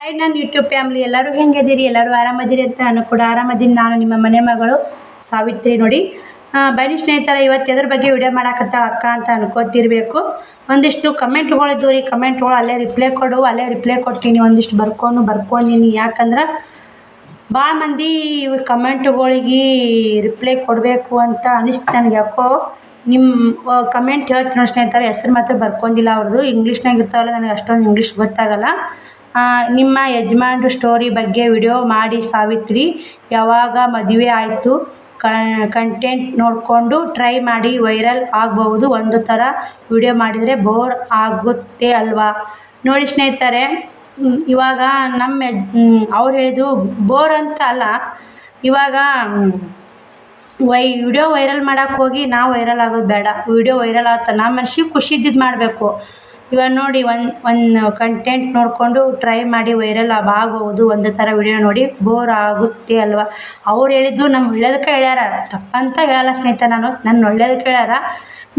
Hi ನನ್ನ YouTube family ಎಲ್ಲರೂ ಹೆಂಗಿದ್ದೀರಿ ಎಲ್ಲರೂ ಆರಾಮದಿರಿ ಅಂತ ನಾನು ಕೂಡ ಆರಾಮದೀನಿ. ನಾನು ನಿಮ್ಮ ಮನೆ ಮಗಳು ಸಾವಿತ್ರಿ ನೋಡಿ. ಬನ್ನಿ ಸ್ನೇಹಿತರ, ಇವತ್ತು ಎದ್ರ ಬಗ್ಗೆ ವಿಡಿಯೋ ಮಾಡಾಕತ್ತಾಳ ಅಕ್ಕ ಅಂತ ಅನ್ಕೋತಿರ್ಬೇಕು. ಒಂದಿಷ್ಟು ಕಮೆಂಟ್ಗಳಿದ್ದು ರೀ. ಕಮೆಂಟ್ಗಳು ಅಲ್ಲೇ ರಿಪ್ಲೈ ಕೊಡು, ಅಲ್ಲೇ ರಿಪ್ಲೈ ಕೊಡ್ತೀನಿ. ಒಂದಿಷ್ಟು ಬರ್ಕೊಂಡು ಬರ್ಕೊಂಡಿನಿ ಯಾಕಂದ್ರೆ ಭಾಳ ಮಂದಿ ಕಮೆಂಟ್ಗಳಿಗೆ ರಿಪ್ಲೈ ಕೊಡಬೇಕು ಅಂತ ಅನಿಸ್ತು ನನಗೆ ಯಾಕೋ. ನಿಮ್ಮ ಕಮೆಂಟ್ ಹೇಳ್ತೀನಿ ಸ್ನೇಹಿತರ. ಹೆಸ್ರು ಮಾತ್ರ ಬರ್ಕೊಂಡಿಲ್ಲ ಅವ್ರದ್ದು ಇಂಗ್ಲೀಷ್ನಾಗ ಇರ್ತಾವಲ್ಲ, ನನಗೆ ಅಷ್ಟೊಂದು ಇಂಗ್ಲೀಷ್ ಗೊತ್ತಾಗಲ್ಲ. ನಿಮ್ಮ ಯಜಮಾನ್ರ ಸ್ಟೋರಿ ಬಗ್ಗೆ ವಿಡಿಯೋ ಮಾಡಿ ಸಾವಿತ್ರಿ. ಯಾವಾಗ ಮದುವೆ ಆಯಿತು ಕಂಟೆಂಟ್ ನೋಡಿಕೊಂಡು ಟ್ರೈ ಮಾಡಿ ವೈರಲ್ ಆಗಬಹುದು ಒಂದು ಥರ ವಿಡಿಯೋ ಮಾಡಿದರೆ ಬೋರ್ ಆಗುತ್ತೆ ಅಲ್ವಾ? ನೋಡಿ ಸ್ನೇಹಿತರೆ ಇವಾಗ ನಮ್ಮ ಅವ್ರು ಹೇಳಿದ್ದು ಬೋರ್ ಅಂತ ಅಲ್ಲ. ಇವಾಗ ವೈ ವಿಡಿಯೋ ವೈರಲ್ ಮಾಡೋಕ್ಕೋಗಿ ನಾವು ವೈರಲ್ ಆಗೋದು ಬೇಡ. ವಿಡಿಯೋ ವೈರಲ್ ಆಗುತ್ತೆ ನಮ್ಮ ಮನ್ಸಿಗೆ ಖುಷಿ ಇದ್ದಿದ್ದು ಮಾಡಬೇಕು. ಇವಾಗ ನೋಡಿ ಒಂದು ಒಂದು ಕಂಟೆಂಟ್ ನೋಡಿಕೊಂಡು ಟ್ರೈ ಮಾಡಿ ವೈರಲ್ ಆಗಬಹುದು ಒಂದು ಥರ ವಿಡಿಯೋ ನೋಡಿ ಬೋರ್ ಆಗುತ್ತೆ ಅಲ್ವಾ? ಅವ್ರು ಹೇಳಿದ್ದು ನಮ್ಮ ಒಳ್ಳೇದಕ್ಕೆ ಹೇಳ್ಯಾರ ತಪ್ಪಂತ ಹೇಳಲ್ಲ ಸ್ನೇಹಿತ ನಾನು ನನ್ನ ಒಳ್ಳೇದಕ್ಕೆ ಹೇಳ್ಯಾರ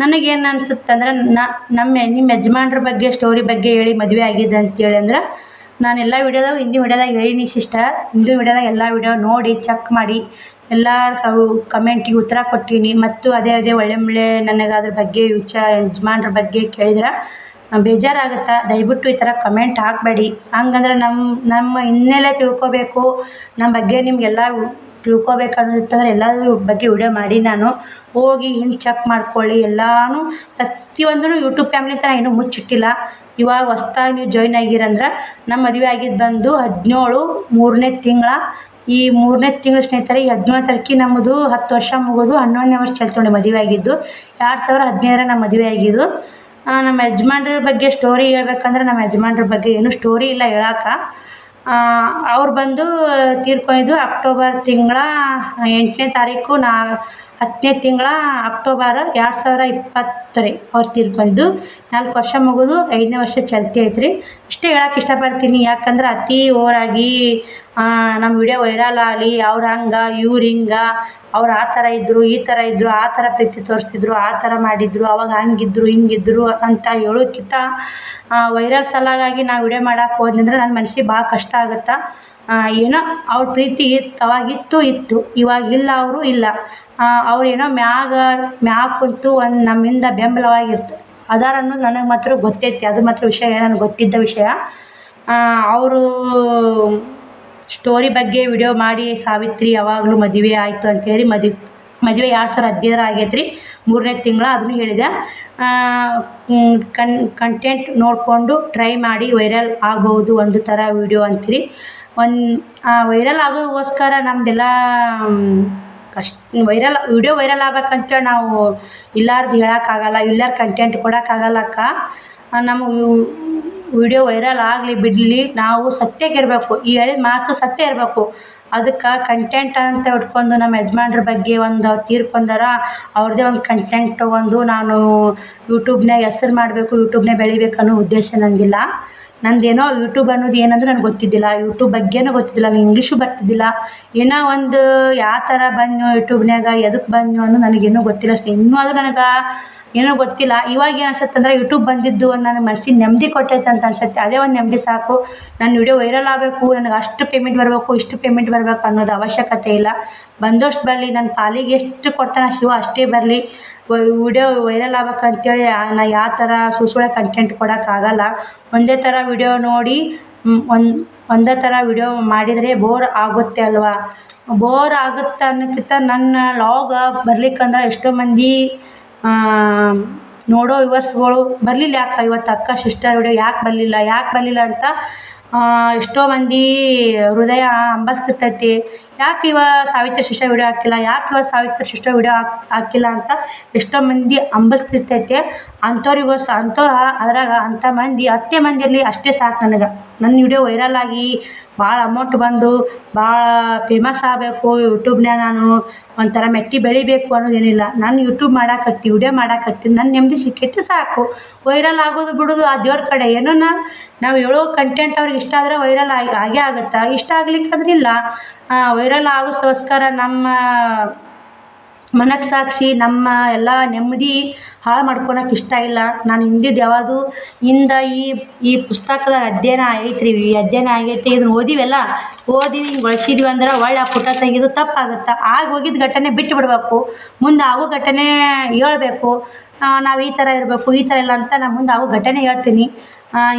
ನನಗೇನು ಅನ್ಸುತ್ತೆ ಅಂದ್ರೆ ನಮ್ಮ ನಿಮ್ಮ ಯಜಮಾನ್ರ ಬಗ್ಗೆ ಸ್ಟೋರಿ ಬಗ್ಗೆ ಹೇಳಿ ಮದುವೆ ಆಗಿದೆ ಅಂತೇಳಿ ಅಂದ್ರೆ ನಾನು ಎಲ್ಲ ವಿಡಿಯೋದಾಗ ಹಿಂದಿ ವಿಡಿಯೋದಾಗ ಹೇಳೀನಿ ಸಿಸ್ಟರ್. ಹಿಂದಿ ವಿಡಿಯೋದಾಗ ಎಲ್ಲ ವಿಡಿಯೋ ನೋಡಿ ಚೆಕ್ ಮಾಡಿ, ಎಲ್ಲ ಕಮೆಂಟಿಗೆ ಉತ್ತರ ಕೊಟ್ಟೀನಿ. ಮತ್ತು ಅದೇ ಅದೇ ಒಳ್ಳೆ ಒಳ್ಳೆ ನನಗೆ ಅದ್ರ ಬಗ್ಗೆ ವಿಚಾರ ಯಜಮಾನ್ರ ಬಗ್ಗೆ ಕೇಳಿದ್ರೆ. ಬೇಜಾರಾಗುತ್ತೆ? ದಯವಿಟ್ಟು ಈ ಥರ ಕಮೆಂಟ್ ಹಾಕಬೇಡಿ. ಹಂಗಂದ್ರೆ ನಮ್ಮ ನಮ್ಮ ಹಿನ್ನೆಲೆ ತಿಳ್ಕೊಬೇಕು. ನಮ್ಮ ಬಗ್ಗೆ ನಿಮಗೆಲ್ಲ ತಿಳ್ಕೊಬೇಕು ಅನ್ನೋದಿತ್ತಂದ್ರೆ ಎಲ್ಲದ್ರ ಬಗ್ಗೆ ವಿಡಿಯೋ ಮಾಡಿ ನಾನು. ಹೋಗಿ ಹಿಂಗೆ ಚೆಕ್ ಮಾಡ್ಕೊಳ್ಳಿ. ಎಲ್ಲನೂ ಪ್ರತಿಯೊಂದೂ ಯೂಟ್ಯೂಬ್ ಫ್ಯಾಮಿಲಿ ಥರ ಇನ್ನೂ ಮುಚ್ಚಿಟ್ಟಿಲ್ಲ. ಇವಾಗ ಹೊಸ್ದಾಗಿ ನೀವು ಜಾಯ್ನ್ ಆಗಿರಂದ್ರೆ ನಮ್ಮ ಮದುವೆ ಆಗಿದ್ದು ಬಂದು ಹದಿನೇಳು ಮೂರನೇ ತಿಂಗಳ. ಈ ಮೂರನೇ ತಿಂಗಳ ಸ್ನೇಹಿತರೆ, ಈ ಹದಿನೇಳು ತಾರೀಕಿಗೆ ನಮ್ಮದು ಹತ್ತು ವರ್ಷ ಮುಗಿದು ಹನ್ನೊಂದನೇ ವರ್ಷ ಚಲ್ತು ನೋಡಿ ಮದುವೆ ಆಗಿದ್ದು. ಎರಡು ಸಾವಿರ ಹದಿನೈದರ ನಮ್ಮ ಮದುವೆ ಆಗಿದ್ದು. ನಮ್ಮ ಯಜಮಾನ್ರ ಬಗ್ಗೆ ಸ್ಟೋರಿ ಹೇಳ್ಬೇಕಂದ್ರೆ ನಮ್ಮ ಯಜಮಾನ್ರ ಬಗ್ಗೆ ಏನೂ ಸ್ಟೋರಿ ಇಲ್ಲ ಹೇಳಕ್ಕೆ ಅವ್ರು ಬಂದು ತೀರ್ಕೊಂಡಿದ್ದು ಅಕ್ಟೋಬರ್ ತಿಂಗಳ ಎಂಟನೇ ತಾರೀಕು ನಾ ಹತ್ತನೇ ತಿಂಗಳ ಅಕ್ಟೋಬರ್ ಎರಡು ಸಾವಿರ ಇಪ್ಪತ್ತು ರೀ ಅವ್ರು ತೀರ್ಕೊಂಡು ನಾಲ್ಕು ವರ್ಷ ಮುಗಿದು ಐದನೇ ವರ್ಷ ಚಲ್ತಿ ರೀ ಇಷ್ಟೇ ಹೇಳಕ್ಕೆ ಇಷ್ಟಪಡ್ತೀನಿ. ಯಾಕಂದ್ರೆ ಅತಿ ಓವರಾಗಿ ನಮ್ಮ ವಿಡಿಯೋ ವೈರಲ್ ಆಗಲಿ ಅವ್ರ ಹಂಗೆ, ಇವ್ರು ಹಿಂಗೆ, ಅವ್ರು ಆ ಥರ ಇದ್ದರು ಈ ಥರ ಇದ್ದರು ಆ ಥರ ಪ್ರೀತಿ ತೋರಿಸಿದ್ರು, ಆ ಥರ ಮಾಡಿದ್ರು, ಅವಾಗ ಹಂಗಿದ್ರು, ಹಿಂಗಿದ್ರು ಅಂತ ಹೇಳೋಕ್ಕಿಂತ ವೈರಲ್ ಸಲಾಗಾಗಿ ನಾವು ವಿಡಿಯೋ ಮಾಡೋಕೆ ಹೋದ್ನಂದ್ರೆ ನನ್ನ ಮನಸ್ಸಿಗೆ ಭಾಳ ಕಷ್ಟ ಆಗುತ್ತೆ. ಏನೋ ಅವ್ರ ಪ್ರೀತಿ ಇತ್ತು ಅವಾಗಿತ್ತು ಇತ್ತು. ಇವಾಗಿಲ್ಲ ಅವರು ಇಲ್ಲ. ಅವ್ರೇನೋ ಮ್ಯಾಗ ಮ್ಯಾಗ ಕುಂತು ಒಂದು ನಮ್ಮಿಂದ ಬೆಂಬಲವಾಗಿರ್ತಾರೆ ಅದಾರ ಅನ್ನೋದು ನನಗೆ ಮಾತ್ರ ಗೊತ್ತೈತಿ. ಅದು ಮಾತ್ರ ವಿಷಯ, ನನಗೆ ಗೊತ್ತಿದ್ದ ವಿಷಯ. ಅವರು ಸ್ಟೋರಿ ಬಗ್ಗೆ ವಿಡಿಯೋ ಮಾಡಿ, ಸಾವಿತ್ರಿ, ಯಾವಾಗಲೂ ಮದುವೆ ಆಯಿತು ಅಂತೇಳಿ ಮದುವೆ ಮದುವೆ ಎರಡು ಸಾವಿರ ಹದಿನೈದರ ಆಗೈತೆ ರೀ ಮೂರನೇ ತಿಂಗಳು ಅದನ್ನು ಹೇಳಿದೆ. ಕನ್ ಕಂಟೆಂಟ್ ನೋಡಿಕೊಂಡು ಟ್ರೈ ಮಾಡಿ ವೈರಲ್ ಆಗ್ಬೋದು ಒಂದು ಥರ ವಿಡಿಯೋ ಅಂತೀರಿ. ಒಂದು ವೈರಲ್ ಆಗೋಗೋಸ್ಕರ ನಮ್ಮದೆಲ್ಲ ಕಷ್ಟ ವೈರಲ್ ವಿಡಿಯೋ ವೈರಲ್ ಆಗ್ಬೇಕಂತೇಳಿ ನಾವು ಇಲ್ಲಾರ್ದು ಹೇಳೋಕ್ಕಾಗಲ್ಲ, ಇಲ್ಲಾರ ಕಂಟೆಂಟ್ ಕೊಡೋಕ್ಕಾಗಲ್ಲಕ್ಕ ನಮಗೆ ವಿಡಿಯೋ ವೈರಲ್ ಆಗಲಿ ಬಿಡಲಿ, ನಾವು ಸತ್ಯಕ್ಕೆ ಇರಬೇಕು. ಈ ಹೇಳಿದ ಮಾತು ಸತ್ಯ ಇರಬೇಕು. ಅದಕ್ಕೆ ಕಂಟೆಂಟ್ ಅಂತ ಇಟ್ಕೊಂಡು ನಮ್ಮ ಯಜಮಾನ್ರ ಬಗ್ಗೆ ಒಂದು ತೀರ್ಕೊಂಡಾರ ಅವ್ರದ್ದೇ ಒಂದು ಕಂಟೆಂಟ್ ತೊಗೊಂಡು ನಾನು ಯೂಟ್ಯೂಬ್ನಾಗ ಹೆಸ್ರು ಮಾಡಬೇಕು ಯೂಟ್ಯೂಬ್ನಾಗ ಬೆಳಿಬೇಕು ಅನ್ನೋ ಉದ್ದೇಶ ನನಗಿಲ್ಲ ನಂದೇನೋ ಯೂಟ್ಯೂಬ್ ಅನ್ನೋದು ಏನಂದ್ರೆ ನನಗೆ ಗೊತ್ತಿದ್ದಿಲ್ಲ. ಯೂಟ್ಯೂಬ್ ಬಗ್ಗೆನೂ ಗೊತ್ತಿದ್ದಿಲ್ಲ, ನಂಗೆ ಇಂಗ್ಲೀಷು ಬರ್ತಿದ್ದಿಲ್ಲ. ಏನೋ ಒಂದು ಯಾವ ಥರ ಬಂದ್ನೋ ಯೂಟ್ಯೂಬ್ನಾಗ ಎದಕ್ಕೆ ಬಂದ್ನೋ ಅನ್ನೋ ನನಗೇನೂ ಗೊತ್ತಿಲ್ಲ. ಅಷ್ಟೇ ಇನ್ನೂ ಆದರೂ ನನಗೆ ಏನೋ ಗೊತ್ತಿಲ್ಲ. ಇವಾಗ ಏನು ಅನ್ಸುತ್ತೆ ಅಂದರೆ ಯೂಟ್ಯೂಬ್ ಬಂದಿದ್ದು ನನಗೆ ಮನ್ಸಿಗೆ ನೆಮ್ಮದಿ ಕೊಟ್ಟೈತೆ ಅಂತ ಅನ್ಸುತ್ತೆ. ಅದೇ ಒಂದು ನೆಮ್ಮದಿ ಸಾಕು. ನನ್ನ ವಿಡಿಯೋ ವೈರಲ್ ಆಗಬೇಕು, ನನಗೆ ಅಷ್ಟು ಪೇಮೆಂಟ್ ಬರಬೇಕು, ಇಷ್ಟು ಪೇಮೆಂಟ್ ಬರಬೇಕು ಅನ್ನೋದು ಅವಶ್ಯಕತೆ ಇಲ್ಲ. ಬಂದಷ್ಟು ಬರಲಿ ನನ್ನ ಪಾಲಿಗೆ ಎಷ್ಟು ಕೊಡ್ತಾನೆ ಶಿವ ಅಷ್ಟೇ ಬರಲಿ. ವಿಡಿಯೋ ವೈರಲ್ ಆಗ್ಬೇಕಂತೇಳಿ ನಾ ಯಾವ ಥರ ಸುಳ್ಸುಳ್ಳೆ ಕಂಟೆಂಟ್ ಕೊಡೋಕ್ಕಾಗಲ್ಲ ಒಂದೇ ಥರ ವಿಡಿಯೋ ನೋಡಿ ಒಂದು, ಒಂದೇ ಥರ ವಿಡಿಯೋ ಮಾಡಿದರೆ ಬೋರ್ ಆಗುತ್ತೆ ಅಲ್ವಾ? ಬೋರ್ ಆಗುತ್ತೆ ಅನ್ನೋಕ್ಕಿಂತ ನನ್ನ ಲಾಗ್ ಬರ್ಲಿಕ್ಕಂದ್ರೆ ಎಷ್ಟೋ ಮಂದಿ ನೋಡೋ ವ್ಯೂವರ್ಸ್ಗಳು ಬರಲಿಲ್ಲ. ಯಾಕೆ ಇವತ್ತು ಅಕ್ಕ ಸಿಸ್ಟರ್ ವಿಡಿಯೋ ಯಾಕೆ ಬರಲಿಲ್ಲ ಯಾಕೆ ಬರಲಿಲ್ಲ ಅಂತ ಎಷ್ಟೋ ಮಂದಿ ಹೃದಯ ಹಂಬಲಿಸ್ತಿರ್ತೈತಿ. ಯಾಕೆ ಇವ ಸಾವಿತ್ರಿ ಸಿಸ್ಟರ್ ವಿಡಿಯೋ ಹಾಕಿಲ್ಲ? ಯಾಕೆ ಇವ ಸಾವಿತ್ರಿ ಸಿಸ್ಟರ್ ವಿಡಿಯೋ ಹಾಕ್, ಹಾಕಿಲ್ಲ ಅಂತ ಎಷ್ಟೋ ಮಂದಿ ಅಂಬಸ್ತಿರ್ತೈತೆ ಅಂಥವ್ರಿಗೋಸ್ ಅಂಥವ್ರು ಅದ್ರಾಗ ಅಂಥ ಮಂದಿ ಹತ್ತೇ ಮಂದಿ ಇರಲಿ ಅಷ್ಟೇ ಸಾಕು ನನಗೆ. ನನ್ನ ವಿಡಿಯೋ ವೈರಲ್ ಆಗಿ ಭಾಳ ಅಮೌಂಟ್ ಬಂದು ಭಾಳ ಫೇಮಸ್ ಆಗಬೇಕು ಯೂಟ್ಯೂಬ್ನ್ಯಾಗ ನಾನು ಒಂಥರ ಮೆಟ್ಟಿ ಬೆಳಿಬೇಕು ಅನ್ನೋದೇನಿಲ್ಲ. ನಾನು ಯೂಟ್ಯೂಬ್ ಮಾಡಾಕತ್ತಿ, ವಿಡಿಯೋ ಮಾಡಾಕತ್ತೀನಿ ನನ್ನ ನೆಮ್ಮದಿ ಸಿಕ್ಕೈತಿ ಸಾಕು. ವೈರಲ್ ಆಗೋದು ಬಿಡೋದು ಆ ದೇವ್ರ ಕಡೆ. ಏನೋ ನಾನು ನಾವು ಹೇಳೋ ಕಂಟೆಂಟ್ ಅವ್ರಿಗೆ ಇಷ್ಟ ಆದರೆ ವೈರಲ್ ಆಗಿ, ಆಗೇ ಆಗುತ್ತಾ? ಇಷ್ಟ ಆಗ್ಲಿಕ್ಕಂದ್ರೆ ಇಲ್ಲ. ವೈರಲ್ ಆಗೋಸ್ಕರ ನಮ್ಮ ಮನಸ್ಸಾಕ್ಷಿ ನಮ್ಮ ಎಲ್ಲ ನೆಮ್ಮದಿ ಹಾಳು ಮಾಡ್ಕೊಳಕ್ ಇಷ್ಟ ಇಲ್ಲ. ನಾನು ಹಿಂದಿದ್ದು ಯಾವುದು ಹಿಂದ ಈ ಈ ಪುಸ್ತಕದ ಅಧ್ಯಯನ ಐತ್ರಿ ಈ ಅಧ್ಯಯನ ಆಗೈತಿ ಇದನ್ನ ಓದಿವೆಲ್ಲ ಓದಿ ಹಿಂಗೆ ಬಳಸಿದ್ವಿ ಅಂದ್ರೆ ಒಳ್ಳೆ ಆ ಪುಟ ತೆಗೆದು ತಪ್ಪಾಗುತ್ತೆ. ಆಗ ಹೋಗಿದ್ದ ಘಟನೆ ಬಿಟ್ಟು ಬಿಡಬೇಕು. ಮುಂದೆ ಆಗೋ ಘಟನೆ ಹೇಳ್ಬೇಕು. ನಾವು ಈ ಥರ ಇರಬೇಕು, ಈ ಥರ ಇಲ್ಲ ಅಂತ ನಾನು ಮುಂದೆ ಆಗೋ ಘಟನೆ ಹೇಳ್ತೀನಿ.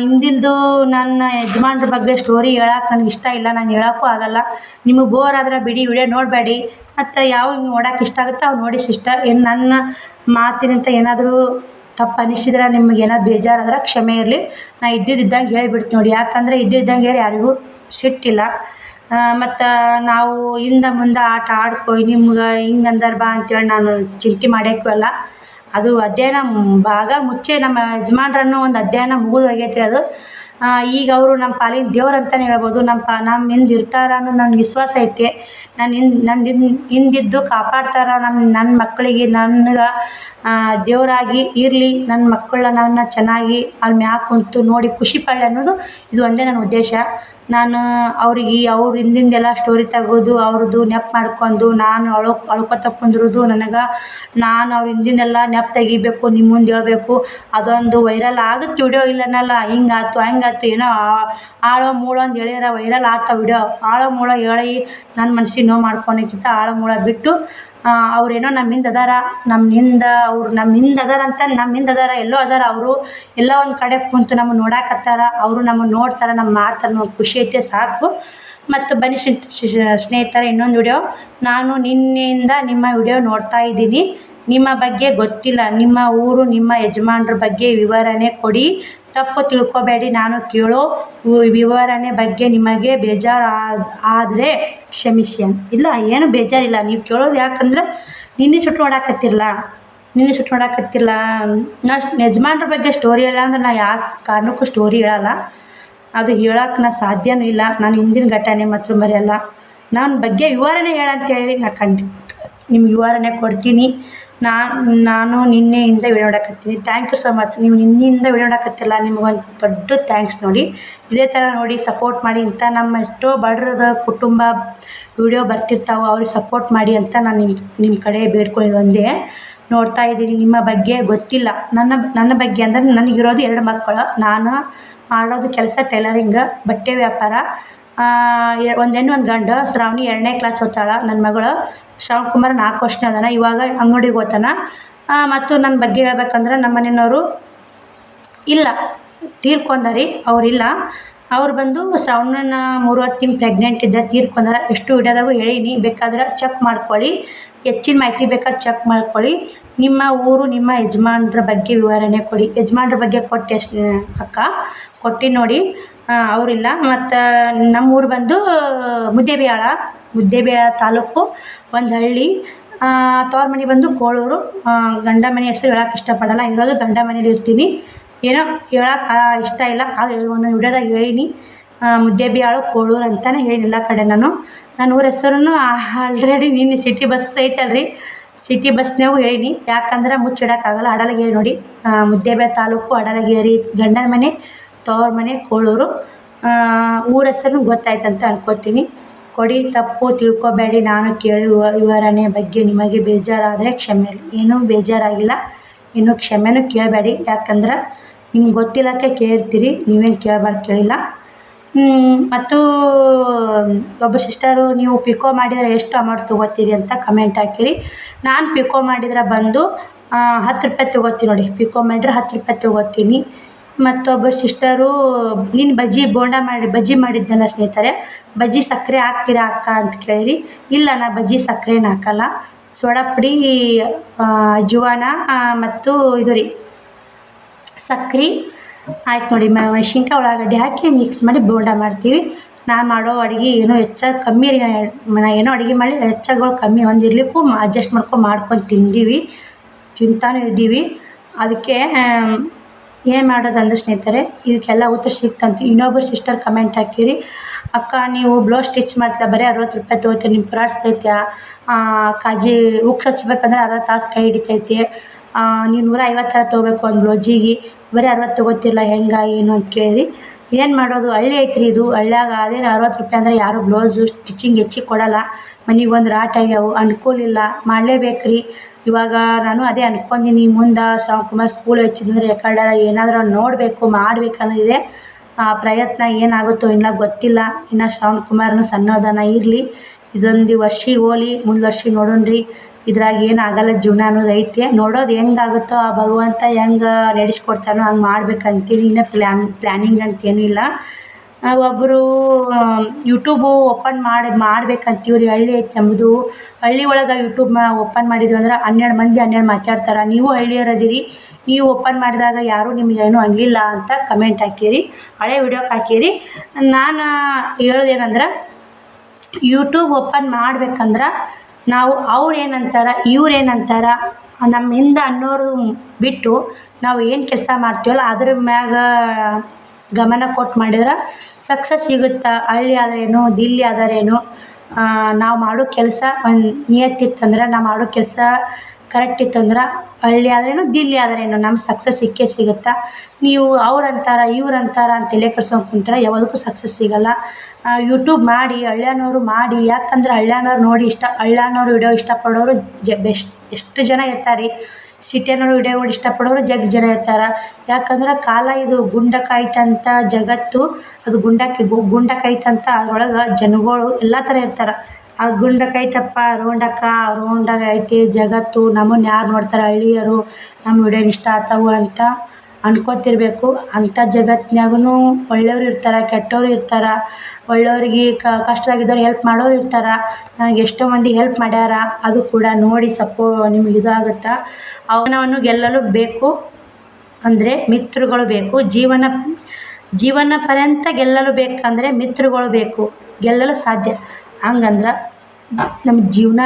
ಹಿಂದಿಂದು ನನ್ನ ಯಜಮಾನ್ರ ಬಗ್ಗೆ ಸ್ಟೋರಿ ಹೇಳಕ್ಕೆ ನನಗೆ ಇಷ್ಟ ಇಲ್ಲ, ನಾನು ಹೇಳೋಕ್ಕೂ ಆಗೋಲ್ಲ. ನಿಮಗೆ ಬೋರ್ ಆದ್ರೆ ಬಿಡಿ, ವಿಡಿಯೋ ನೋಡಬೇಡಿ. ಮತ್ತು ಯಾವ ನೋಡಕ್ಕೆ ಇಷ್ಟ ಆಗುತ್ತೆ ಅವು ನೋಡಿ ಸಿಸ್ಟರ್ ಏನು ನನ್ನ ಮಾತಿನಿಂದ ಏನಾದರೂ ತಪ್ಪು ಅನಿಸಿದ್ರೆ, ನಿಮ್ಗೆ ಏನಾದ್ರು ಬೇಜಾರಾದ್ರೆ ಕ್ಷಮೆ ಇರಲಿ. ನಾ ಇದ್ದಿದ್ದಂಗೆ ಹೇಳಿಬಿಡ್ತು ನೋಡಿ. ಯಾಕಂದರೆ ಇದ್ದಿದ್ದಂಗೆ ಯಾರಿಗೂ ಸಿಟ್ಟಿಲ್ಲ ಮತ್ತು ನಾವು ಹಿಂದೆ ಮುಂದೆ ಆಟ ಆಡ್ಕೊ, ನಿಮ್ಗೆ ಹಿಂಗೆ ಅಂದಾರ ಬಾ ಅಂತೇಳಿ ನಾನು ಚಿಂತೆ ಮಾಡೋಕ್ಕೂ ಅಲ್ಲ. ಅದು ಅಧ್ಯಯನ ಭಾಗ ಮುಚ್ಚೆ ನಮ್ಮ ಯಜಮಾನ್ರನ್ನು ಒಂದು ಅಧ್ಯಯನ ಮುಗಿದು ಹೋಗೈತ್ರಿ ಅದು. ಈಗ ಅವರು ನಮ್ಮ ಪಾಲಿನ ದೇವ್ರು ಅಂತಲೇ ಹೇಳ್ಬೋದು. ನಮ್ಮ ಪಾ ನಮ್ಮ ಹಿಂದೆ ಇರ್ತಾರೆ ಅನ್ನೋ ನನ್ಗೆ ವಿಶ್ವಾಸ ಐತೆ. ನನ್ನ ಹಿಂದೆ ನನ್ನ ಹಿಂದೆ ಹಿಂದಿದ್ದು ಕಾಪಾಡ್ತಾರೆ ನಮ್ಮ ನನ್ನ ಮಕ್ಕಳಿಗೆ ನನ್ಗೆ ದೇವರಾಗಿ ಇರಲಿ ನನ್ನ ಮಕ್ಕಳನ್ನ ನನ್ನ ಚೆನ್ನಾಗಿ ಅಲ್ಲಿ ಮ್ಯಾಗ ಕುಂತು ನೋಡಿ ಖುಷಿ ಪಡಲಿ ಅನ್ನೋದು ಇದು ಒಂದೇ ನನ್ನ ಉದ್ದೇಶ. ನಾನು ಅವ್ರಿಗೆ ಅವ್ರ ಹಿಂದಿಂದೆಲ್ಲ ಸ್ಟೋರಿ ತಗೋದು, ಅವ್ರದ್ದು ನೆಪ್ ಮಾಡ್ಕೊಂಡು, ನಾನು ಅಳು, ಅಳ್ಕೊತ ಕುಂದ್ರುದು ನನಗೆ. ನಾನು ಅವ್ರ ಹಿಂದಿಂದೆಲ್ಲ ನೆನಪು ತೆಗಿಬೇಕು ನಿಮ್ಮ ಮುಂದೆ ಹೇಳ್ಬೇಕು. ಅದೊಂದು ವೈರಲ್ ಆಗುತ್ತೆ ವಿಡಿಯೋ ಇಲ್ಲ ಅನ್ನಲ್ಲ ಹಿಂಗಾಯ್ತು, ಹಂಗಾಯ್ತು, ಏನೋ ಆಳೋ ಮೂಳೋ ಅಂತ ಹೇಳ್ಯಾರ ವೈರಲ್ ಆಗ್ತಾವೆ ವಿಡಿಯೋ ಆಳೋ ಮೂಳೋ ಹೇಳಿ ನನ್ನ ಮನ್ಸಿಗೆ ನೋವು ಮಾಡ್ಕೊಳಕ್ಕಿಂತ ಆಳೋ ಮೂಳೋ ಬಿಟ್ಟು ಅವ್ರೇನೋ ನಮ್ಮ ಹಿಂದೆ ಅದಾರ, ನಮ್ಮಿಂದ ಅವ್ರು ನಮ್ಮ ಹಿಂದೆ ಅದಾರ ಅಂತ ನಮ್ಮ ಹಿಂದೆ ಅದಾರ, ಎಲ್ಲೋ ಅದಾರ ಅವರು, ಎಲ್ಲೋ ಒಂದು ಕಡೆ ಕುಂತು ನಮ್ಮ ನೋಡಾಕತ್ತಾರ, ಅವರು ನಮ್ಮ ನೋಡ್ತಾರೆ, ನಮ್ಮ ಮಾಡ್ತಾರೆ ನಮ್ಗೆ ಖುಷಿ ಐತೆ, ಸಾಕು. ಮತ್ತು ಬನ್ನಿ ಸ್ನೇಹಿತರ, ಇನ್ನೊಂದು ವಿಡಿಯೋ ನಾನು ನಿನ್ನೆಯಿಂದ ನಿಮ್ಮ ವಿಡಿಯೋ ನೋಡ್ತಾ ಇದ್ದೀನಿ. ನಿಮ್ಮ ಬಗ್ಗೆ ಗೊತ್ತಿಲ್ಲ, ನಿಮ್ಮ ಊರು, ನಿಮ್ಮ ಯಜಮಾನ್ರ ಬಗ್ಗೆ ವಿವರಣೆ ಕೊಡಿ. ತಪ್ಪು ತಿಳ್ಕೊಬೇಡಿ, ನಾನು ಕೇಳೋ ವಿವರಣೆ ಬಗ್ಗೆ ನಿಮಗೆ ಬೇಜಾರು ಆದರೆ ಕ್ಷಮಿಸಿ ಅಂತ. ಇಲ್ಲ, ಏನು ಬೇಜಾರಿಲ್ಲ, ನೀವು ಕೇಳೋದು ಯಾಕಂದ್ರೆ ನಿನ್ನೆ ಸುಟ್ಟು ನೋಡಾಕತ್ತಿರಲ್ಲ. ನಿನ್ನೆ ಸುಟ್ಟು ನೋಡಾಕತ್ತಿಲ್ಲ ನಾ ಯಜಮಾನ್ರ ಬಗ್ಗೆ ಸ್ಟೋರಿ ಹೇಳ ಅಂದ್ರೆ ನಾ ಯಾವ ಕಾರಣಕ್ಕೂ ಸ್ಟೋರಿ ಹೇಳಲ್ಲ. ಅದು ಹೇಳೋಕೆ ನಾ ಸಾಧ್ಯನೂ ಇಲ್ಲ. ನಾನು ಹಿಂದಿನ ಘಟನೆ ಮಾತ್ರ ಮರೆಯಲ್ಲ. ನನ್ನ ಬಗ್ಗೆ ವಿವರಣೆ ಹೇಳಂತ ಹೇಳಿ ನಾ ಕಂಡು ನಿಮ್ಗೆ ವಿವರಣೆ ಕೊಡ್ತೀನಿ. ನಾನು ನಾನು ನಿನ್ನೆಯಿಂದ ವಿಡಿಯೋ ನೋಡಕತ್ತೀನಿ ಥ್ಯಾಂಕ್ ಯು ಸೊ ಮಚ್ ನೀವು ನಿನ್ನೆಯಿಂದ ವಿಡಿಯೋ ನೋಡಕತ್ತಿಲ್ಲ ನಿಮ್ಗೊಂದು ದೊಡ್ಡ ಥ್ಯಾಂಕ್ಸ್ ನೋಡಿ. ಇದೇ ಥರ ನೋಡಿ ಸಪೋರ್ಟ್ ಮಾಡಿ ಅಂತ ನಮ್ಮ ಎಷ್ಟೋ ಬಡ್ರದ ಕುಟುಂಬ ವಿಡಿಯೋ ಬರ್ತಿರ್ತಾವೆ, ಅವ್ರಿಗೆ ಸಪೋರ್ಟ್ ಮಾಡಿ ಅಂತ ನಾನು ನಿಮ್ಮ ನಿಮ್ಮ ಕಡೆ ಬೇಡ್ಕೊಂಡು ಒಂದೇ. ನೋಡ್ತಾ ಇದ್ದೀನಿ ನಿಮ್ಮ ಬಗ್ಗೆ ಗೊತ್ತಿಲ್ಲ. ನನ್ನ ನನ್ನ ಬಗ್ಗೆ ಅಂದರೆ ನನಗಿರೋದು ಎರಡು ಮಕ್ಕಳು. ನಾನು ಮಾಡೋದು ಕೆಲಸ ಟೈಲರಿಂಗ್ ಬಟ್ಟೆ ವ್ಯಾಪಾರ. ಒಂದು ಹೆಣ್ಣು, ಒಂದು ಗಂಡು, ಶ್ರಾವಣಿ ಎರಡನೇ ಕ್ಲಾಸ್ ಓದ್ತಾಳೆ ನನ್ನ ಮಗಳು. ಶ್ರಾವಣ್ ಕುಮಾರ್ ನಾಲ್ಕು ವರ್ಷ ಅದಾನ, ಇವಾಗ ಅಂಗಡಿಗೆ ಹೋಗ್ತಾನ ಮತ್ತು ನನ್ನ ಬಗ್ಗೆ ಹೇಳ್ಬೇಕಂದ್ರೆ ನಮ್ಮ ಮನೆಯವರು ಇಲ್ಲ, ತೀರ್ಕೊಂಡಾರಿ, ಅವರಿಲ್ಲ. ಅವ್ರು ಬಂದು ಶ್ರಾವಣನ ಮೂರುವರೆ ತಿಂಗ್ಳು ಪ್ರೆಗ್ನೆಂಟ್ ಇದ್ದ ತೀರ್ಕೊಂಡಾರ ಎಷ್ಟು ಇಡೋದಾಗೂ ಹೇಳೀನಿ ಬೇಕಾದ್ರೆ ಚೆಕ್ ಮಾಡ್ಕೊಳ್ಳಿ. ಹೆಚ್ಚಿನ ಮಾಹಿತಿ ಬೇಕಾದ್ರೆ ಚೆಕ್ ಮಾಡ್ಕೊಳ್ಳಿ. ನಿಮ್ಮ ಊರು, ನಿಮ್ಮ ಯಜಮಾನ್ರ ಬಗ್ಗೆ ವಿವರಣೆ ಕೊಡಿ. ಯಜಮಾನ್ರ ಬಗ್ಗೆ ಕೊಟ್ಟು ಎಷ್ಟು ಅಕ್ಕ ಕೊಟ್ಟು ನೋಡಿ. ಅವರಿಲ್ಲ. ಮತ್ತು ನಮ್ಮ ಊರು ಬಂದು ಮುದ್ದೇಬೇಳ ಮುದ್ದೇಬೇಳ ತಾಲೂಕು ಒಂದು ಹಳ್ಳಿ ತವ್ರ ಮನೆ ಬಂದು ಕೋಳೂರು ಗಂಡ ಮನೆ ಹೆಸರು ಹೇಳಕ್ಕೆ ಇಷ್ಟಪಡಲ್ಲ. ಇರೋದು ಗಂಡ ಮನೇಲಿ ಇರ್ತೀನಿ. ಏನೋ ಹೇಳಕ್ಕೆ ಇಷ್ಟ ಇಲ್ಲ. ಆದರೆ ಒಂದೊಂದು ವಿಡಿಯೋದಾಗ ಹೇಳೀನಿ. ಮುದ್ದೇಬಿಹಾಳು ಕೋಳೂರು ಅಂತಲೇ ಹೇಳೀನಿ ಎಲ್ಲ ಕಡೆ ನಾನು ನನ್ನ ಊರ ಹೆಸರನ್ನು ಆಲ್ರೆಡಿ ನಿನ್ನೆ ಸಿಟಿ ಬಸ್ ಐತಲ್ರಿ. ಸಿಟಿ ಬಸ್ನಾಗೂ ಹೇಳೀನಿ. ಯಾಕಂದ್ರೆ ಮುಚ್ಚಿಡೋಕ್ಕಾಗಲ್ಲ. ಅಡಲಗೇರಿ ನೋಡಿ. ಮುದ್ದೇಬಿಹಾಳ ತಾಲೂಕು ಅಡಲಗೇರಿ ಗಂಡನ ಮನೆ ತವ್ರ ಮನೆ, ಕೋಳೂರು. ಊರ ಹೆಸರು ಗೊತ್ತಾಯ್ತಂತ ಅನ್ಕೋತೀನಿ. ಕೊಡಿ, ತಪ್ಪು ತಿಳ್ಕೊಬೇಡಿ. ನಾನು ಕೇಳುವ ವಿವರಣೆ ಬಗ್ಗೆ ನಿಮಗೆ ಬೇಜಾರಾದರೆ ಕ್ಷಮೆ ಏನೂ ಬೇಜಾರಾಗಿಲ್ಲ. ಇನ್ನು ಕ್ಷಮೆನೂ ಕೇಳಬೇಡಿ. ಯಾಕಂದ್ರೆ ನಿಮ್ಗೆ ಗೊತ್ತಿಲ್ಲಕ್ಕೆ ಕೇಳ್ತೀರಿ, ನೀವೇನು ಕೇಳಬಾರ್ದು ಕೇಳಿಲ್ಲ. ಮತ್ತು ಒಬ್ಬರು ಸಿಸ್ಟರು, ನೀವು ಪಿಕೋ ಮಾಡಿದರೆ ಎಷ್ಟು ಅಮೌಂಟ್ ತೊಗೋತೀರಿ ಅಂತ ಕಮೆಂಟ್ ಹಾಕಿರಿ. ನಾನು ಪಿಕೋ ಮಾಡಿದ್ರೆ ಬಂದು ಹತ್ತು ರೂಪಾಯಿ ತೊಗೋತೀನಿ ನೋಡಿ. ಪಿಕೋ ಮಾಡಿದ್ರೆ ಹತ್ತು ರೂಪಾಯಿ ತೊಗೋತೀನಿ. ಮತ್ತೊಬ್ಬರು ಸಿಸ್ಟರು, ನೀನು ಬಜ್ಜಿ ಬೋಂಡ ಮಾಡಿ, ಬಜ್ಜಿ ಮಾಡಿದ್ದಲ್ಲ ಸ್ನೇಹಿತರೆ, ಬಜ್ಜಿ ಸಕ್ಕರೆ ಹಾಕ್ತೀರಾ ಅಕ್ಕ ಅಂತ ಕೇಳಿರಿ. ಇಲ್ಲ ನಾನು ಬಜ್ಜಿ ಸಕ್ಕರೆನ ಹಾಕಲ್ಲ. ಸೋಡಾ ಪುಡಿ ಅಜ್ವಾನ ಮತ್ತು ಇದು ರೀ, ಸಕ್ರೆ. ಆಯ್ತು ನೋಡಿ ಮೆಣಸಿನ್ಕಾಯಿ ಉಳ್ಳಾಗಡ್ಡಿ ಹಾಕಿ ಮಿಕ್ಸ್ ಮಾಡಿ ಬೋಂಡ ಮಾಡ್ತೀವಿ. ನಾನು ಮಾಡೋ ಅಡುಗೆ ಏನೋ ಹೆಚ್ಚಾಗಿ ಕಮ್ಮಿ ರೀ, ನಾ ಏನೋ ಅಡುಗೆ ಮಾಡಿ ಹೆಚ್ಚಾಗಳು ಕಮ್ಮಿ ಒಂದು ಇರ್ಲಿಕ್ಕೂ ಅಡ್ಜಸ್ಟ್ ಮಾಡ್ಕೊಂಡು ಮಾಡ್ಕೊಂಡು ತಿಂದೀವಿ. ತಿಂತಾನೂ ಇದ್ದೀವಿ. ಅದಕ್ಕೆ ಏನು ಮಾಡೋದು ಅಂದ್ರೆ ಸ್ನೇಹಿತರೆ, ಇದಕ್ಕೆಲ್ಲ ಉತ್ತರ ಸಿಕ್ತಂತ ಇನ್ನೊಬ್ಬರು ಸಿಸ್ಟರ್ ಕಮೆಂಟ್ ಹಾಕಿರಿ ಅಕ್ಕ, ನೀವು ಬ್ಲೌಸ್ ಸ್ಟಿಚ್ ಮಾಡ್ತೀರ? ಬರೀ ಅರವತ್ತು ರೂಪಾಯಿ ತೊಗೋತೀರಿ? ನಿಮ್ಮ ಪ್ರಾಡ್ಸ್ತೈತೆ ಕಾಜಿ ಉಕ್ಸ್ ಹಚ್ಬೇಕಂದ್ರೆ ಅರ್ಧ ತಾಸು ಕೈ ಹಿಡಿತೈತಿ. ನೀವು ನೂರ ಐವತ್ತರ ತೊಗೋಬೇಕು ಒಂದು ಬ್ಲೌಸಿಗೆ ಬರೀ ಅರವತ್ತು ತಗೋತಿಲ್ಲ ಹೆಂಗೆ, ಏನು ಅಂತ ಕೇಳಿ. ಏನು ಮಾಡೋದು? ಹಳ್ಳಿ ಐತ್ರಿ ಇದು. ಹಳ್ಳ್ಯಾಗ ಅದೇನು ಅರವತ್ತು ರೂಪಾಯಿ ಅಂದರೆ ಯಾರು ಬ್ಲೌಸು ಸ್ಟಿಚಿಂಗ್ ಹೆಚ್ಚಿಗೆ ಕೊಡಲ್ಲ. ಮನೆಗೆ ಒಂದು ರಾಟ್ ಆಗ್ಯಾವು. ಅನುಕೂಲ ಇಲ್ಲ. ಮಾಡಲೇಬೇಕು ಇವಾಗ ನಾನು ಅದೇ ಅನ್ಕೊಂಡಿನಿ. ಮುಂದೆ ಶ್ರವಣ್ಕುಮಾರ್ ಸ್ಕೂಲ್ ಹಚ್ಚಿದ್ರೆ ಯಾಕಡ ಏನಾದರೂ ನೋಡಬೇಕು ಮಾಡ್ಬೇಕು ಅನ್ನೋದಿದೆ ಪ್ರಯತ್ನ ಏನಾಗುತ್ತೋ ಇಲ್ಲ ಗೊತ್ತಿಲ್ಲ. ಇನ್ನು ಶ್ರವಣ್ಕುಮಾರ್ನು ಸನ್ನೋದನ ಇರಲಿ. ಇದೊಂದು ವರ್ಷ ಹೋಲಿ, ಮುಂದೆ ವರ್ಷಿ ನೋಡೋಣ ರೀ ಇದ್ರಾಗ ಏನು ಆಗಲ್ಲ ಜೀವನ ಅನ್ನೋದು ಐತೆ. ನೋಡೋದು ಹೆಂಗಾಗುತ್ತೋ ಆ ಭಗವಂತ ಹೆಂಗೆ ನಡೆಸ್ಕೊಡ್ತಾನೋ ಹಂಗೆ ಮಾಡ್ಬೇಕಂತೀನಿ ಇನ್ನೂ ಪ್ಲ್ಯಾನ್ ಪ್ಲ್ಯಾನಿಂಗ್ ಅಂತೇನೂ ಇಲ್ಲ. ಒಬ್ಬರು ಯೂಟ್ಯೂಬು ಓಪನ್ ಮಾಡಿ ಮಾಡ್ಬೇಕಂತೀವಿ ರೀ ಹಳ್ಳಿ ಐತೆ ನಮ್ಮದು ಹಳ್ಳಿ ಒಳಗೆ ಯೂಟ್ಯೂಬ್ ಮಾ ಓಪನ್ ಮಾಡಿದ್ವಿ ಅಂದ್ರೆ ಹನ್ನೆರಡು ಮಂದಿ ಹನ್ನೆರಡು ಮಾತಾಡ್ತಾರೆ. ನೀವು ಹಳ್ಳಿಯವ್ರು ಅದೀರಿ ನೀವು ಓಪನ್ ಮಾಡಿದಾಗ ಯಾರೂ ನಿಮಗೇನು ಅನ್ನಲಿಲ್ಲ ಅಂತ ಕಮೆಂಟ್ ಹಾಕಿರಿ. ಹಳೆ ವಿಡಿಯೋಕ್ಕೆ ಹಾಕಿರಿ. ನಾನು ಹೇಳೋದೇನಂದ್ರೆ ಯೂಟ್ಯೂಬ್ ಓಪನ್ ಮಾಡ್ಬೇಕಂದ್ರೆ ನಾವು ಅವ್ರು ಏನಂತಾರೆ, ಇವ್ರು ಏನಂತಾರೆ, ನಮ್ಮಿಂದ ಅನ್ನೋರು ಬಿಟ್ಟು ನಾವು ಏನು ಕೆಲಸ ಮಾಡ್ತೀವಲ್ಲ ಅದ್ರ ಮ್ಯಾಗ ಗಮನ ಕೊಟ್ಟು ಮಾಡಿದ್ರೆ ಸಕ್ಸಸ್ ಸಿಗುತ್ತೆ? ಹಳ್ಳಿ ಆದರೇನು? ದಿಲ್ಲಿ ಆದರೇನು? ನಾವು ಮಾಡೋ ಕೆಲಸ ಒಂದು ನಿಯತ್ತಿತ್ತಂದ್ರೆ ನಾವು ಮಾಡೋ ಕೆಲಸ ಕರೆಕ್ಟ್ ಇತ್ತಂದ್ರೆ, ಹಳ್ಳಿ ಆದ್ರೇನು, ದಿಲ್ಲಿ ಆದರೇನು ನಮ್ಮ ಸಕ್ಸಸ್ ಸಿಕ್ಕೇ ಸಿಗುತ್ತೆ? ನೀವು ಅವ್ರು ಅಂತಾರೆ ಇವ್ರು ಅಂತಾರೆ ಅಂತ ತಲೆ ಕುಂತ್ರೆ ಯಾವುದಕ್ಕೂ ಸಕ್ಸಸ್ ಸಿಗಲ್ಲ. ಯೂಟ್ಯೂಬ್ ಮಾಡಿ ಹಳ್ಳಿಯನವರು ಮಾಡಿ, ಯಾಕಂದ್ರೆ ಹಳ್ಳ್ಯಾನವ್ರು ನೋಡಿ ಇಷ್ಟ ಹಳ್ಳ್ಯಾನವ್ರು ವಿಡಿಯೋ ಇಷ್ಟಪಡೋರು ಜ ಬೆಸ್ಟ್ ಎಷ್ಟು ಜನ ಇರ್ತಾರೆ? ರೀ ವಿಡಿಯೋಗಳು ಇಷ್ಟಪಡೋರು ಜಗ್ ಜನ ಇರ್ತಾರೆ. ಯಾಕಂದ್ರೆ ಕಾಲ ಇದು ಗುಂಡಕಾಯ್ತಂತ ಜಗತ್ತು, ಅದು ಗುಂಡಕ್ಕೆ ಗುಂಡಕೈತಂತ ಅದ್ರೊಳಗೆ ಜನಗಳು ಎಲ್ಲ ಥರ ಇರ್ತಾರೆ. ಆ ಗುಂಡಕೈತಪ್ಪ ರೋಂಡಕ್ಕ ರೋಂಡಾಗ ಐತಿ ಜಗತ್ತು ನಮ್ಮನ್ನು ಯಾರು ನೋಡ್ತಾರೆ, ಹಳ್ಳಿಯರು ನಮ್ಮ ವಿಡಿಯೋ ಇಷ್ಟ ಆಗ್ತಾವು ಅಂತ ಅನ್ಕೊತಿರ್ಬೇಕು. ಅಂಥ ಜಗತ್ನ್ಯಾಗೂ ಒಳ್ಳೆಯವ್ರು ಇರ್ತಾರೆ, ಕೆಟ್ಟವ್ರು ಇರ್ತಾರೆ, ಒಳ್ಳೆಯವ್ರಿಗೆ ಕಷ್ಟದಾಗಿದ್ದವ್ರಿಗೆ ಹೆಲ್ಪ್ ಮಾಡೋರು ಇರ್ತಾರೆ, ನನಗೆ ಎಷ್ಟೋ ಮಂದಿ ಹೆಲ್ಪ್ ಮಾಡ್ಯಾರ, ಅದು ಕೂಡ ನೋಡಿ ಸಪೋ ನಿಮ್ಗೆ ಇದಾಗುತ್ತೆ ಅವನವನ್ನು ಗೆಲ್ಲಲು ಬೇಕು, ಅಂದರೆ ಮಿತ್ರಗಳು ಬೇಕು. ಜೀವನ ಜೀವನ ಪರ್ಯಂತ ಗೆಲ್ಲಲು ಬೇಕಂದರೆ ಮಿತ್ರಗಳು ಬೇಕು. ಗೆಲ್ಲಲು ಸಾಧ್ಯ. ಹಂಗಂದ್ರೆ ನಮ್ಮ ಜೀವನ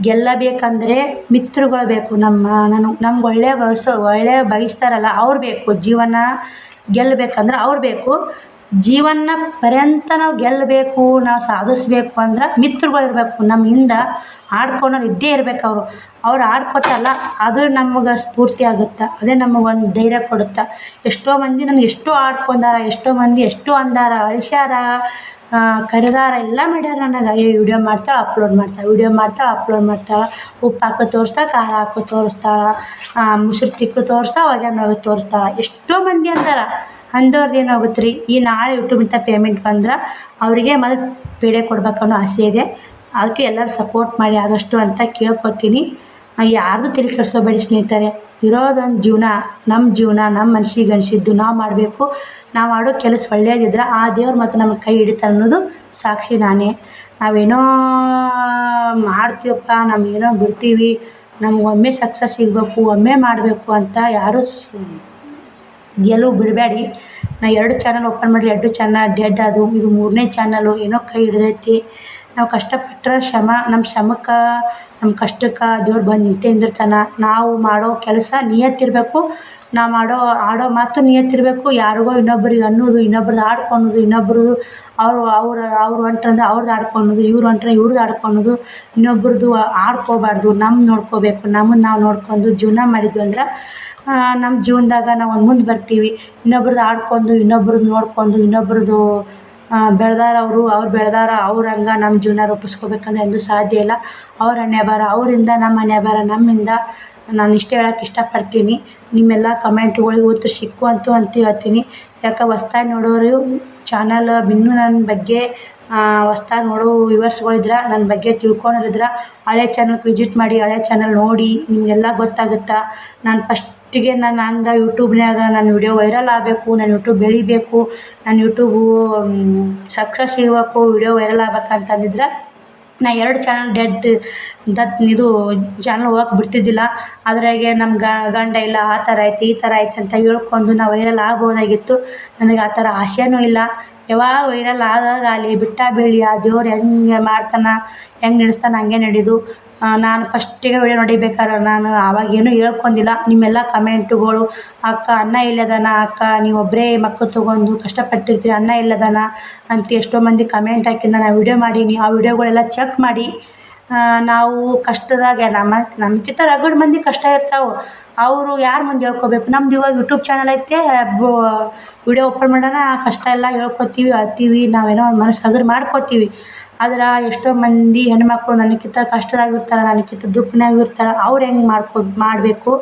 ಗೆಲ್ಲಬೇಕಂದ್ರೆ ಮಿತ್ರಗಳು ಬೇಕು. ನಮ್ಮ ನನಗೆ ನಮ್ಗೆ ಒಳ್ಳೆಯ ಬಯಸೋ ಒಳ್ಳೆಯ ಬಯಸ್ತಾರಲ್ಲ, ಅವ್ರು ಬೇಕು. ಜೀವನ ಗೆಲ್ಲಬೇಕಂದ್ರೆ ಅವ್ರು ಬೇಕು. ಜೀವನ ಪರ್ಯಂತ ನಾವು ಗೆಲ್ಲಬೇಕು, ನಾವು ಸಾಧಿಸ್ಬೇಕು ಅಂದ್ರೆ ಮಿತ್ರಗಳು ಇರಬೇಕು. ನಮ್ಮ ಹಿಂದೆ ಆಡ್ಕೊಳೋರು ಇದ್ದೇ ಇರ್ಬೇಕು ಅವರು. ಅವ್ರು ಆಡ್ಕೊತಲ್ಲ ಅದು ನಮ್ಗೆ ಸ್ಫೂರ್ತಿ ಆಗುತ್ತೆ. ಅದೇ ನಮಗೊಂದು ಧೈರ್ಯ ಕೊಡುತ್ತೆ. ಎಷ್ಟೋ ಮಂದಿ ನನಗೆ ಎಷ್ಟೋ ಆಡ್ಕೊಂಡಾರ, ಎಷ್ಟೋ ಮಂದಿ ಎಷ್ಟೋ ಅಂದಾರ, ಅಳಿಸ್ಯಾರ. ಕರೆದಾರ ಎಲ್ಲ ಮಾಡ್ಯಾರ ನನಗೆ. ಏ ವಿಡಿಯೋ ಮಾಡ್ತಾಳೆ ಅಪ್ಲೋಡ್ ಮಾಡ್ತಾಳೆ ವಿಡಿಯೋ ಮಾಡ್ತಾಳೆ ಅಪ್ಲೋಡ್ ಮಾಡ್ತಾಳೆ. ಉಪ್ಪು ಹಾಕೋ ತೋರಿಸ್ತಾ ಖಾರ ಹಾಕೋ ತೋರಿಸ್ತಾಳೆ. ಮುಸುರು ತಿಕ್ಕು ತೋರಿಸ್ತಾ ಒಗ್ಯಾನ ತೋರಿಸ್ತಾಳೆ. ಎಷ್ಟೋ ಮಂದಿ ಅಂದಾರ. ಅಂದವ್ರದ್ದು ಏನಾಗುತ್ತೆ ರೀ ಈ ನಾಳೆ ಯೂಟ್ಯೂಬಿಂದ ಪೇಮೆಂಟ್ ಬಂದ್ರೆ ಅವರಿಗೆ ಮೊದಲು ಪೀಡೆ ಕೊಡ್ಬೇಕು ಅನ್ನೋ ಆಸೆ ಇದೆ. ಅದಕ್ಕೆ ಎಲ್ಲರೂ ಸಪೋರ್ಟ್ ಮಾಡಿ, ಆದಷ್ಟು ಅಂತ ಕೇಳ್ಕೊತೀನಿ. ಯಾರ್ದು ತಲೆ ಸ್ನೇಹಿತರೆ. ಇರೋದೊಂದು ಜೀವನ ನಮ್ಮ ಜೀವನ ನಮ್ಮ ಮನ್ಸಿಗೆ ಅನಿಸಿದ್ದು ನಾವು ಮಾಡಬೇಕು. ನಾವು ಮಾಡೋ ಕೆಲಸ ಒಳ್ಳೆಯದಿದ್ರೆ ಆ ದೇವ್ರು ಮತ್ತು ನಮ್ಮ ಕೈ ಹಿಡಿತಾನೆ ಅನ್ನೋದು ಸಾಕ್ಷಿ ನಾನೇ. ನಾವೇನೋ ಮಾಡ್ತೀವಪ್ಪ ನಮಗೇನೋ ಬಿಡ್ತೀವಿ, ನಮ್ಗೆ ಒಮ್ಮೆ ಸಕ್ಸಸ್ ಸಿಗಬೇಕು, ಒಮ್ಮೆ ಮಾಡಬೇಕು ಅಂತ ಯಾರೂ ಗೆಲುವು ಬಿಡಬೇಡಿ. ನಾ ಎರಡು ಚಾನಲ್ ಓಪನ್ ಮಾಡಿ ಎರಡು ಚಾನಲ್ ಡೆಡ್ ಅದು, ಇದು ಮೂರನೇ ಚಾನಲು ಏನೋ ಕೈ ಹಿಡ್ದೈತಿ. ನಾವು ಕಷ್ಟಪಟ್ಟರೆ ಶ್ರಮ ನಮ್ಮ ಶ್ರಮಕ್ಕೆ ನಮ್ಮ ಕಷ್ಟಕ್ಕೆ ದೇವ್ರು ಬಂದು ನಿಂತೇ ನಿಂದಿರ್ತಾನೆ. ನಾವು ಮಾಡೋ ಕೆಲಸ ನಿಯತ್ತಿರಬೇಕು ನಾವು ಆಡೋ ಆಡೋ ಮಾತು ನಿಯತ್ತಿರಬೇಕು. ಯಾರಿಗೋ ಇನ್ನೊಬ್ರಿಗೆ ಅನ್ನೋದು ಇನ್ನೊಬ್ರದ್ದು ಆಡ್ಕೊಳೋದು ಇನ್ನೊಬ್ರದ್ದು ಅವರು, ಅವ್ರ, ಅವ್ರು ಹೊಂಟ್ರಂದ್ರೆ ಅವ್ರದ್ದು ಆಡ್ಕೊಳೋದು ಇವ್ರು ಹೊಂಟ್ರೆ ಇವ್ರದ್ದು ಆಡ್ಕೊಳೋದು ಇನ್ನೊಬ್ರದ್ದು ಆಡ್ಕೋಬಾರ್ದು. ನಮ್ಮ ನೋಡ್ಕೋಬೇಕು. ನಮ್ಮನ್ನು ನಾವು ನೋಡ್ಕೊಂಡು ಜೀವನ ಮಾಡಿದ್ವಿ ಅಂದ್ರೆ ನಮ್ಮ ಜೀವನದಾಗ ನಾವು ಒಂದು ಮುಂದೆ ಬರ್ತೀವಿ. ಇನ್ನೊಬ್ರದ್ದು ಆಡ್ಕೊಂಡು ಇನ್ನೊಬ್ರದ್ದು ನೋಡ್ಕೊಂಡು ಇನ್ನೊಬ್ರದ್ದು ಬೆಳ್ದಾರ ಅವರು, ಅವ್ರು ಬೆಳ್ದಾರ ಅವ್ರ ಹಂಗೆ ನಮ್ಮ ಜೀವನ ರೂಪಿಸ್ಕೋಬೇಕಂದ್ರೆ ಎಂದೂ ಸಾಧ್ಯ ಇಲ್ಲ. ಅವ್ರ ಹಣೆಬರಹ ಅವರಿಂದ ನಮ್ಮ ಹಣೆಬರಹ ನಮ್ಮಿಂದ ನಾನು ಇಷ್ಟು ಹೇಳಕ್ಕೆ ಇಷ್ಟಪಡ್ತೀನಿ. ನಿಮ್ಮೆಲ್ಲ ಕಮೆಂಟ್ಗಳಿಗೆ ಉತ್ತರ ಸಿಕ್ಕು ಅಂತ ಹೇಳ್ತೀನಿ. ಯಾಕೆ ಹೊಸ್ದಾಗಿ ನೋಡೋರು ಚಾನಲ್ ಇನ್ನೂ ನನ್ನ ಬಗ್ಗೆ ಹೊಸ್ದಾಗಿ ನೋಡೋ ವ್ಯೂವರ್ಸ್ಗಳಿದ್ರೆ ನನ್ನ ಬಗ್ಗೆ ತಿಳ್ಕೊಂಡಿರಿದ್ರೆ ಹಳೆ ಚಾನಲ್ಗೆ ವಿಸಿಟ್ ಮಾಡಿ, ಹಳೆ ಚಾನಲ್ ನೋಡಿ, ನಿಮಗೆಲ್ಲ ಗೊತ್ತಾಗುತ್ತೆ? ನಾನು ಫಸ್ಟಿಗೆ ನಾನು ಹಂಗೆ ಯೂಟ್ಯೂಬ್ನ್ಯಾಗ ನನ್ನ ವಿಡಿಯೋ ವೈರಲ್ ಆಗಬೇಕು, ನಾನು ಯೂಟ್ಯೂಬ್ ಬೆಳಿಬೇಕು, ನಾನು ಯೂಟ್ಯೂಬು ಸಕ್ಸಸ್ ಸಿಗಬೇಕು ವಿಡಿಯೋ ವೈರಲ್ ಆಗ್ಬೇಕಂತಂದಿದ್ರೆ ನಾ ಎರಡು ಚಾನಲ್ ಡೆಡ್ ದತ್ ಇದು ಚಾನಲ್ ಹೋಗಕ್ಕೆ ಬಿಡ್ತಿದ್ದಿಲ್ಲ. ಅದ್ರಾಗೆ ನಮ್ಮ ಗಂಡ ಇಲ್ಲ, ಆ ಥರ ಆಯ್ತು, ಈ ಥರ ಆಯ್ತು ಅಂತ ಹೇಳ್ಕೊಂಡು ನಾ ವೈರಲ್ ಆಗ್ಬೋದಾಗಿತ್ತು. ನನಗೆ ಆ ಥರ ಆಸೆನೂ ಇಲ್ಲ. ಯಾವಾಗ ವೈರಲ್ ಆದಾಗ ಆಗಲಿ ಬಿಟ್ಟ ಬೀಳಿ ಆ ದೇವ್ರು ಹೆಂಗೆ ಮಾಡ್ತಾನೆ, ಹೆಂಗೆ ನಡೆಸ್ತಾನೆ ಹಂಗೆ ನಡೆಯೋದು ನಾನು ಫಸ್ಟಿಗೆ ವಿಡಿಯೋ ನೋಡಿಬೇಕಾದ್ರೆ ನಾನು ಆವಾಗೇನೂ ಹೇಳ್ಕೊಂಡಿಲ್ಲ. ನಿಮ್ಮೆಲ್ಲ ಕಮೆಂಟುಗಳು ಅಕ್ಕ, ಅಣ್ಣ ಇಲ್ಲದನ ಅಕ್ಕ, ನೀವು ಒಬ್ಬರೇ ಮಕ್ಕಳು ತೊಗೊಂಡು ಕಷ್ಟಪಡ್ತಿರ್ತೀರಿ, ಅಣ್ಣ ಇಲ್ಲದನ ಅಂತ ಎಷ್ಟೋ ಮಂದಿ ಕಮೆಂಟ್ ಹಾಕಿದ್ದು ನಾನು ವಿಡಿಯೋ ಮಾಡೀನಿ. ಆ ವಿಡಿಯೋಗಳೆಲ್ಲ ಚೆಕ್ ಮಾಡಿ ನಾವು ಕಷ್ಟದಾಗ ನಮ್ಮ ನಮ್ಗಿಂತ ರಗಡ್ ಮಂದಿ ಕಷ್ಟ ಇರ್ತಾವೆ. ಅವರು ಯಾರು ಮುಂದೆ ಹೇಳ್ಕೋಬೇಕು? ನಮ್ದು ಇವಾಗ ಯೂಟ್ಯೂಬ್ ಚಾನಲ್ ಐತೆ. ವಿಡಿಯೋ ಓಪನ್ ಮಾಡೋಣ. ಕಷ್ಟ ಎಲ್ಲ ಹೇಳ್ಕೊತೀವಿ ಅತ್ತೀವಿ ನಾವೇನೋ ಒಂದು ಮನಸ್ಸು ಹಗರು ಮಾಡ್ಕೊತೀವಿ. ಆದ್ರೆ ಎಷ್ಟೋ ಮಂದಿ ಹೆಣ್ಮಕ್ಳು ನನಗಿಂತ ಕಷ್ಟದಾಗಿರ್ತಾರೆ, ನನಗಿಂತ ದುಃಖನಾಗಿರ್ತಾರೆ, ಅವ್ರು ಹೆಂಗೆ ಮಾಡ್ಕೊ, ಮಾಡಬೇಕು?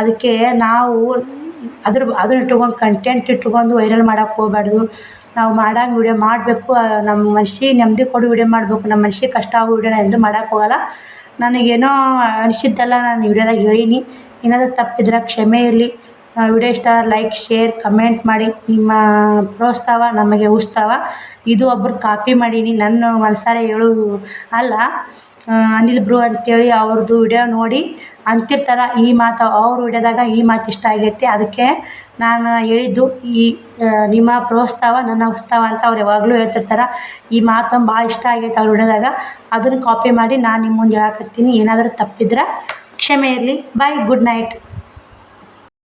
ಅದಕ್ಕೆ ನಾವು ಅದ್ರ ಅದನ್ನ ಇಟ್ಕೊಂಡು ಕಂಟೆಂಟ್ ಇಟ್ಕೊಂಡು ವೈರಲ್ ಮಾಡೋಕೆ ಹೋಗ್ಬಾರ್ದು. ನಾವು ಮಾಡಂಗೆ ವಿಡಿಯೋ ಮಾಡಬೇಕು ನಮ್ಮ ಮನ್ಸಿಗೆ ನೆಮ್ಮದಿ ಕೊಡು ವಿಡಿಯೋ ಮಾಡಬೇಕು ನಮ್ಮ ಮನ್ಸಿಗೆ ಕಷ್ಟ ಆಗೋ ವಿಡಿಯೋನ ಎಂದೂ ಮಾಡಕ್ಕೆ ಹೋಗೋಲ್ಲ. ನನಗೇನೋ ಅನಿಸಿದ್ದೆಲ್ಲ, ನಾನು ವಿಡಿಯೋದಾಗ ಹೇಳೀನಿ. ಏನಾದರೂ ತಪ್ಪಿದ್ರೆ ಕ್ಷಮೆ ಇರಲಿ. ವಿಡಿಯೋ ಇಷ್ಟ ಲೈಕ್ ಶೇರ್ ಕಮೆಂಟ್ ಮಾಡಿ. ನಿಮ್ಮ ಪ್ರೋತ್ಸಾಹ ನಮಗೆ ಉತ್ಸಾಹ ಇದು ಒಬ್ರದ್ದು ಕಾಪಿ ಮಾಡೀನಿ. ನನ್ನ ಮನಸಾರೆ ಹೇಳು ಅಲ್ಲ. ಅನಿಲ್ ಬ್ರು ಅಂತೇಳಿ ಅವ್ರದ್ದು ವಿಡಿಯೋ ನೋಡಿ. ಅಂತಿರ್ತಾರೆ, ಈ ಮಾತು ಅವ್ರ ವಿಡಿಯೋದಾಗ ಈ ಮಾತು ಇಷ್ಟ ಆಗೈತೆ. ಅದಕ್ಕೆ ನಾನು ಹೇಳಿದ್ದು, ಈ ನಿಮ್ಮ ಪ್ರೋತ್ಸಾಹ ನನ್ನ ಉತ್ಸಾಹ ಅಂತ ಅವ್ರು ಯಾವಾಗಲೂ ಹೇಳ್ತಿರ್ತಾರೆ. ಈ ಮಾತು ಭಾಳ ಇಷ್ಟ ಆಗೈತೆ ಅವ್ರ ವಿಡಿಯೋದಾಗ. ಅದನ್ನು ಕಾಪಿ ಮಾಡಿ ನಾನು ನಿಮ್ಮ ಮುಂದೆ ಹೇಳಕತ್ತೀನಿ. ಏನಾದರೂ ತಪ್ಪಿದ್ರೆ ಕ್ಷಮೆ ಇರಲಿ. Bye good night